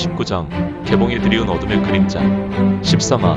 제19장 개봉에 드리운 어둠의 그림자 13화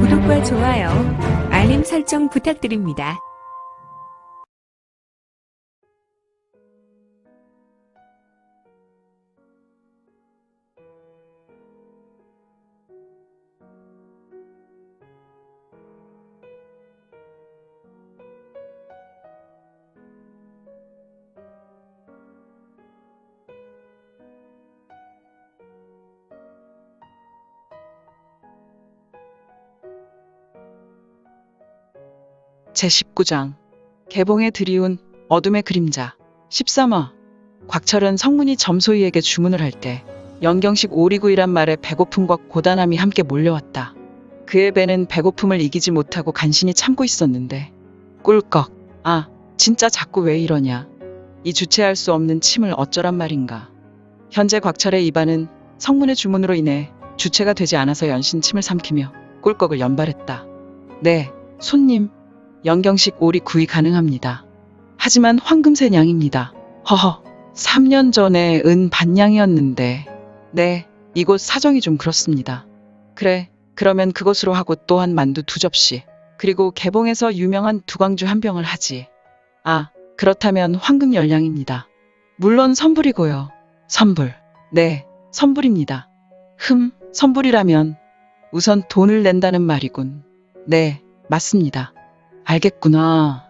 구독과 좋아요, 알림 설정 부탁드립니다. 제19장. 개봉에 드리운 어둠의 그림자. 13화. 곽철은 성문이 점소이에게 주문을 할때 영경식 오리구이란 말에 배고픔과 고단함이 함께 몰려왔다. 그의 배는 배고픔을 이기지 못하고 간신히 참고 있었는데 꿀꺽. 아 진짜 자꾸 왜 이러냐. 이 주체할 수 없는 침을 어쩌란 말인가. 현재 곽철의 입안은 성문의 주문으로 인해 주체가 되지 않아서 연신 침을 삼키며 꿀꺽을 연발했다. 네 손님 영경식 오리 구이 가능합니다. 하지만 황금새 냥입니다. 허허, 3년 전에 은 반냥이었는데. 네, 이곳 사정이 좀 그렇습니다. 그래, 그러면 그것으로 하고 또한 만두 두 접시. 그리고 개봉에서 유명한 두광주 한 병을 하지. 아, 그렇다면 황금 열량입니다. 물론 선불이고요. 선불. 네, 선불입니다. 흠, 선불이라면 우선 돈을 낸다는 말이군. 네, 맞습니다. 알겠구나.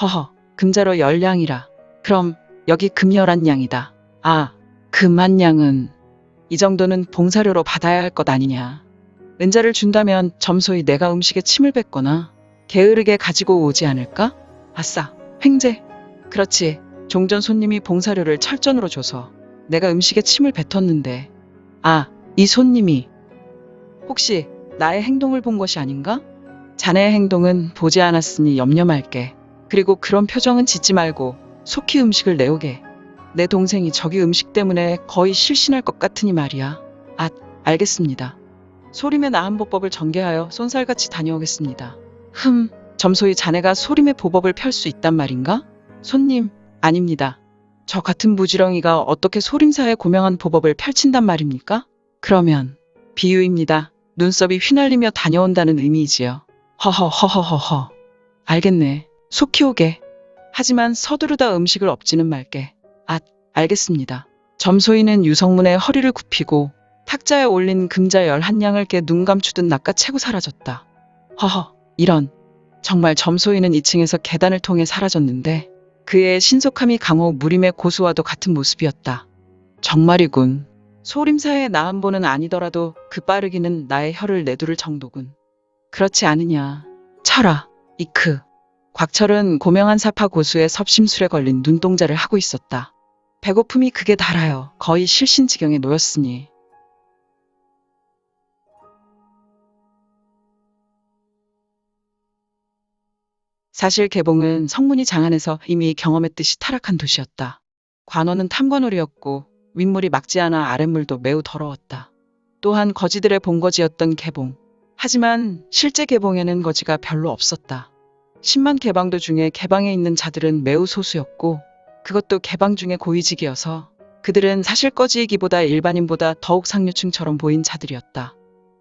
허허, 금자로 열량이라. 그럼 여기 금열한 양이다. 아, 금한 양은 이 정도는 봉사료로 받아야 할 것 아니냐. 은자를 준다면 점소히 내가 음식에 침을 뱉거나 게으르게 가지고 오지 않을까? 아싸, 횡재. 그렇지. 종전 손님이 봉사료를 철전으로 줘서 내가 음식에 침을 뱉었는데. 아, 이 손님이 혹시 나의 행동을 본 것이 아닌가? 자네의 행동은 보지 않았으니 염려 말게. 그리고 그런 표정은 짓지 말고 속히 음식을 내오게. 내 동생이 저기 음식 때문에 거의 실신할 것 같으니 말이야. 아, 알겠습니다. 소림의 나한보법을 전개하여 쏜살같이 다녀오겠습니다. 흠, 점소히 자네가 소림의 보법을 펼 수 있단 말인가? 손님, 아닙니다. 저 같은 무지렁이가 어떻게 소림사의 고명한 보법을 펼친단 말입니까? 그러면 비유입니다. 눈썹이 휘날리며 다녀온다는 의미이지요. 허허허허허허. 알겠네. 속히 오게. 하지만 서두르다 음식을 엎지는 말게. 아, 알겠습니다. 점소이는 유성문의 허리를 굽히고 탁자에 올린 금자 열한 양을 깨 눈 감추듯 낚아채고 사라졌다. 허허, 이런. 정말 점소이는 2층에서 계단을 통해 사라졌는데 그의 신속함이 강호 무림의 고수와도 같은 모습이었다. 정말이군. 소림사의 나음보는 아니더라도 그 빠르기는 나의 혀를 내두를 정도군. 그렇지 않으냐. 철아, 이크. 곽철은 고명한 사파 고수의 섭심술에 걸린 눈동자를 하고 있었다. 배고픔이 극에 달하여 거의 실신 지경에 놓였으니. 사실 개봉은 성문이 장안에서 이미 경험했듯이 타락한 도시였다. 관원은 탐관오리였고 윗물이 막지 않아 아랫물도 매우 더러웠다. 또한 거지들의 본거지였던 개봉. 하지만 실제 개봉에는 거지가 별로 없었다. 10만 개방도 중에 개방에 있는 자들은 매우 소수였고 그것도 개방 중에 고위직이어서 그들은 사실 거지이기보다 일반인보다 더욱 상류층처럼 보인 자들이었다.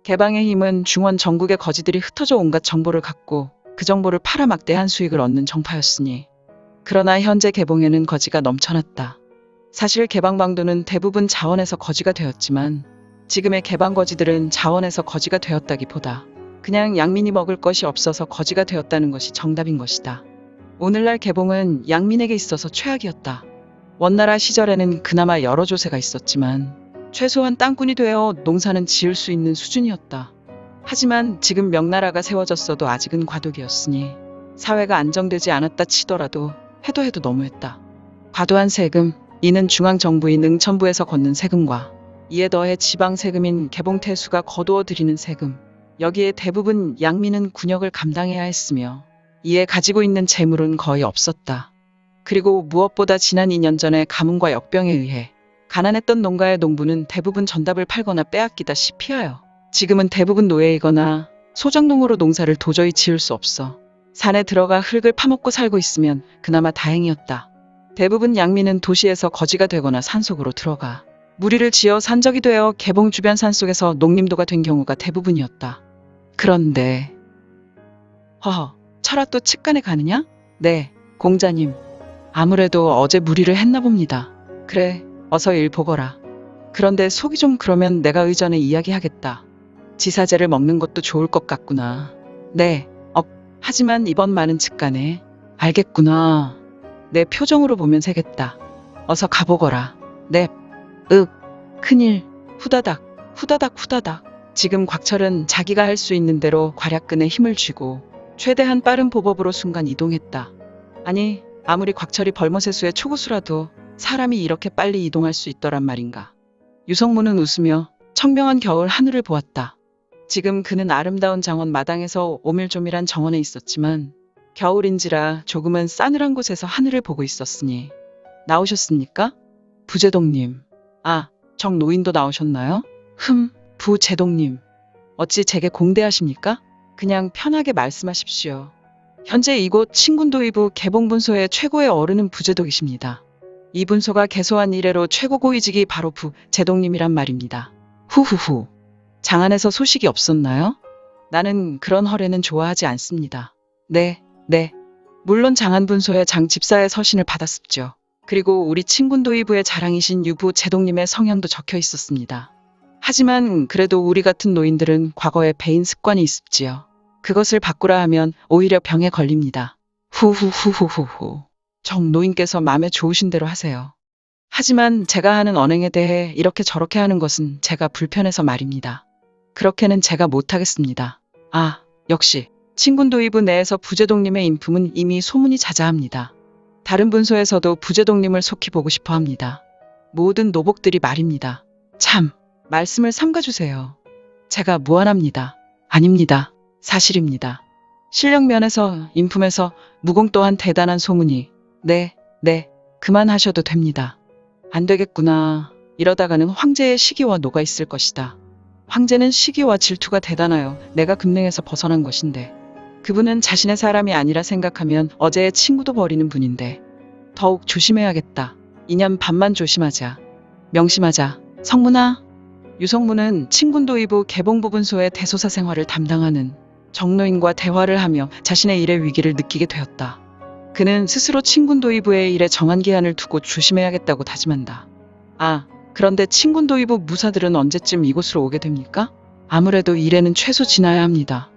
개방의 힘은 중원 전국의 거지들이 흩어져 온갖 정보를 갖고 그 정보를 팔아 막대한 수익을 얻는 정파였으니 그러나 현재 개봉에는 거지가 넘쳐났다. 사실 개방방도는 대부분 자원에서 거지가 되었지만 지금의 개방 거지들은 자원에서 거지가 되었다기보다 그냥 양민이 먹을 것이 없어서 거지가 되었다는 것이 정답인 것이다. 오늘날 개봉은 양민에게 있어서 최악이었다. 원나라 시절에는 그나마 여러 조세가 있었지만 최소한 땅꾼이 되어 농사는 지을 수 있는 수준이었다. 하지만 지금 명나라가 세워졌어도 아직은 과도기였으니 사회가 안정되지 않았다 치더라도 해도 해도 너무했다. 과도한 세금, 이는 중앙정부인 응천부에서 걷는 세금과 이에 더해 지방 세금인 개봉태수가 거두어 들이는 세금, 여기에 대부분 양민은 군역을 감당해야 했으며 이에 가지고 있는 재물은 거의 없었다. 그리고 무엇보다 지난 2년 전에 가뭄과 역병에 의해 가난했던 농가의 농부는 대부분 전답을 팔거나 빼앗기다시피 하여 지금은 대부분 노예이거나 소작농으로 농사를 도저히 지을 수 없어. 산에 들어가 흙을 파먹고 살고 있으면 그나마 다행이었다. 대부분 양민은 도시에서 거지가 되거나 산속으로 들어가 무리를 지어 산적이 되어 개봉 주변 산속에서 농림도가 된 경우가 대부분이었다. 그런데 허허, 철아 또 측간에 가느냐? 네, 공자님. 아무래도 어제 무리를 했나 봅니다. 그래, 어서 일 보거라. 그런데 속이 좀 그러면 내가 의전에 이야기하겠다. 지사제를 먹는 것도 좋을 것 같구나. 네, 업. 하지만 이번 말은 측간에. 알겠구나. 내 표정으로 보면 새겠다. 어서 가보거라. 네. 윽. 큰일. 후다닥. 후다닥 후다닥. 지금 곽철은 자기가 할 수 있는 대로 괄약근에 힘을 쥐고 최대한 빠른 보법으로 순간 이동했다. 아니, 아무리 곽철이 벌머세수의 초고수라도 사람이 이렇게 빨리 이동할 수 있더란 말인가. 유성문은 웃으며 청명한 겨울 하늘을 보았다. 지금 그는 아름다운 정원 마당에서 오밀조밀한 정원에 있었지만 겨울인지라 조금은 싸늘한 곳에서 하늘을 보고 있었으니 나오셨습니까? 부제동님. 아, 정 노인도 나오셨나요? 흠, 부제동님. 어찌 제게 공대하십니까? 그냥 편하게 말씀하십시오. 현재 이곳 친군도이부 개봉분소의 최고의 어른은 부제독이십니다. 이 분소가 개소한 이래로 최고 고위직이 바로 부제동님이란 말입니다. 후후후. 장안에서 소식이 없었나요? 나는 그런 허례는 좋아하지 않습니다. 네, 네. 물론 장안 분소의 장 집사의 서신을 받았습죠. 그리고 우리 친군도이부의 자랑이신 유부 제동님의 성향도 적혀 있었습니다. 하지만 그래도 우리 같은 노인들은 과거에 배인 습관이 있습지요. 그것을 바꾸라 하면 오히려 병에 걸립니다. 후후후후후후. 정 노인께서 마음에 좋으신 대로 하세요. 하지만 제가 하는 언행에 대해 이렇게 저렇게 하는 것은 제가 불편해서 말입니다. 그렇게는 제가 못하겠습니다. 아, 역시 친군도이부 내에서 부제동님의 인품은 이미 소문이 자자합니다. 다른 분소에서도 부제동님을 속히 보고 싶어 합니다. 모든 노복들이 말입니다. 참, 말씀을 삼가주세요. 제가 무한합니다. 아닙니다. 사실입니다. 실력 면에서, 인품에서, 무공 또한 대단한 소문이. 네, 네, 그만하셔도 됩니다. 안 되겠구나. 이러다가는 황제의 시기와 녹아 있을 것이다. 황제는 시기와 질투가 대단하여 내가 금능에서 벗어난 것인데 그분은 자신의 사람이 아니라 생각하면 어제의 친구도 버리는 분인데 더욱 조심해야겠다. 인연 반만 조심하자. 명심하자. 성문아. 유성문은 친군도이부 개봉부분소의 대소사 생활을 담당하는 정노인과 대화를 하며 자신의 일의 위기를 느끼게 되었다. 그는 스스로 친군도이부의 일에 정한 기한을 두고 조심해야겠다고 다짐한다. 아, 그런데 친군도이부 무사들은 언제쯤 이곳으로 오게 됩니까? 아무래도 일에는 최소 지나야 합니다.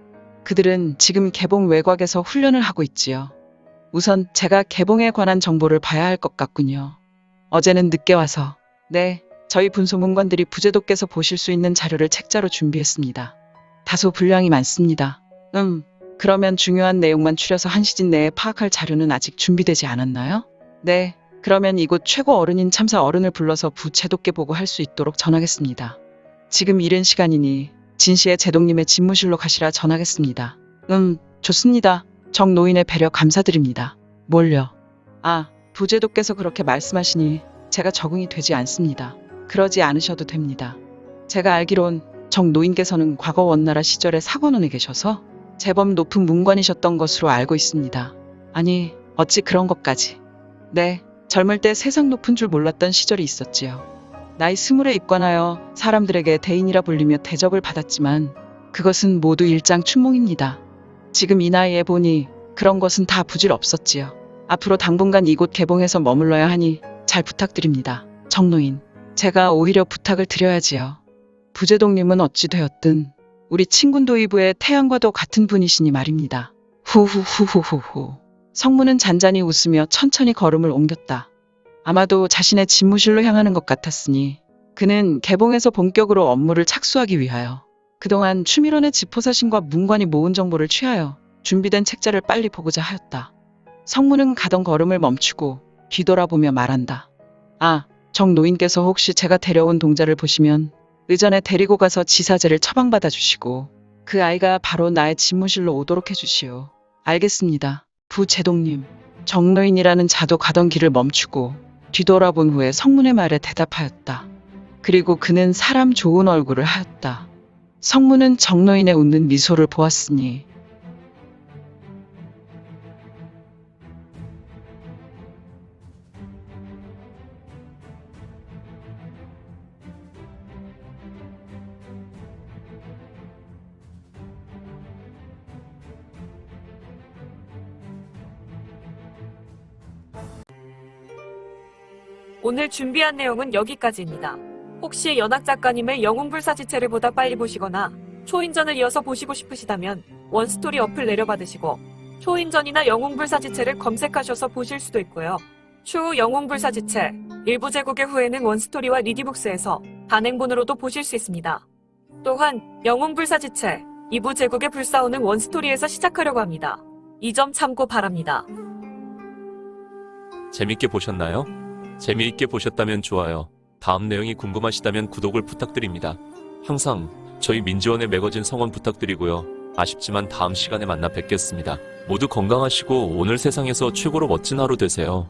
그들은 지금 개봉 외곽에서 훈련을 하고 있지요. 우선 제가 개봉에 관한 정보를 봐야 할 것 같군요. 어제는 늦게 와서. 네, 저희 분소문관들이 부제도께서 보실 수 있는 자료를 책자로 준비했습니다. 다소 분량이 많습니다. 음, 그러면 중요한 내용만 추려서 한 시즌 내에 파악할 자료는 아직 준비되지 않았나요? 네, 그러면 이곳 최고 어른인 참사 어른을 불러서 부채독께 보고 할 수 있도록 전하겠습니다. 지금 이른 시간이니 진시의 제동님의 집무실로 가시라 전하겠습니다. 음, 좋습니다. 정 노인의 배려 감사드립니다. 뭘요? 아, 부제독께서 그렇게 말씀하시니 제가 적응이 되지 않습니다. 그러지 않으셔도 됩니다. 제가 알기론 정 노인께서는 과거 원나라 시절에 사관원에 계셔서 제법 높은 문관이셨던 것으로 알고 있습니다. 아니, 어찌 그런 것까지. 네, 젊을 때 세상 높은 줄 몰랐던 시절이 있었지요. 나이 스물에 입관하여 사람들에게 대인이라 불리며 대접을 받았지만 그것은 모두 일장 춘몽입니다. 지금 이 나이에 보니 그런 것은 다 부질 없었지요. 앞으로 당분간 이곳 개봉해서 머물러야 하니 잘 부탁드립니다. 정노인. 제가 오히려 부탁을 드려야지요. 부제동님은 어찌 되었든 우리 친군도이부의 태양과도 같은 분이시니 말입니다. 후후후후후후. 성문은 잔잔히 웃으며 천천히 걸음을 옮겼다. 아마도 자신의 집무실로 향하는 것 같았으니 그는 개봉에서 본격으로 업무를 착수하기 위하여 그동안 추미론의 지포사신과 문관이 모은 정보를 취하여 준비된 책자를 빨리 보고자 하였다. 성문은 가던 걸음을 멈추고 뒤돌아보며 말한다. 아, 정 노인께서 혹시 제가 데려온 동자를 보시면 의전에 데리고 가서 지사제를 처방받아 주시고 그 아이가 바로 나의 집무실로 오도록 해주시오. 알겠습니다. 부제동님. 정노인이라는 자도 가던 길을 멈추고 뒤돌아본 후에 성문의 말에 대답하였다. 그리고 그는 사람 좋은 얼굴을 하였다. 성문은 정노인의 웃는 미소를 보았으니 오늘 준비한 내용은 여기까지입니다. 혹시 연학 작가님의 영웅불사지체를 보다 빨리 보시거나 초인전을 이어서 보시고 싶으시다면 원스토리 어플 내려받으시고 초인전이나 영웅불사지체를 검색하셔서 보실 수도 있고요. 추후 영웅불사지체 일부 제국의 후에는 원스토리와 리디북스에서 단행본으로도 보실 수 있습니다. 또한 영웅불사지체 2부 제국의 불사오는 원스토리에서 시작하려고 합니다. 이 점 참고 바랍니다. 재밌게 보셨나요? 재미있게 보셨다면 좋아요. 다음 내용이 궁금하시다면 구독을 부탁드립니다. 항상 저희 민지원의 매거진 성원 부탁드리고요. 아쉽지만 다음 시간에 만나 뵙겠습니다. 모두 건강하시고 오늘 세상에서 최고로 멋진 하루 되세요.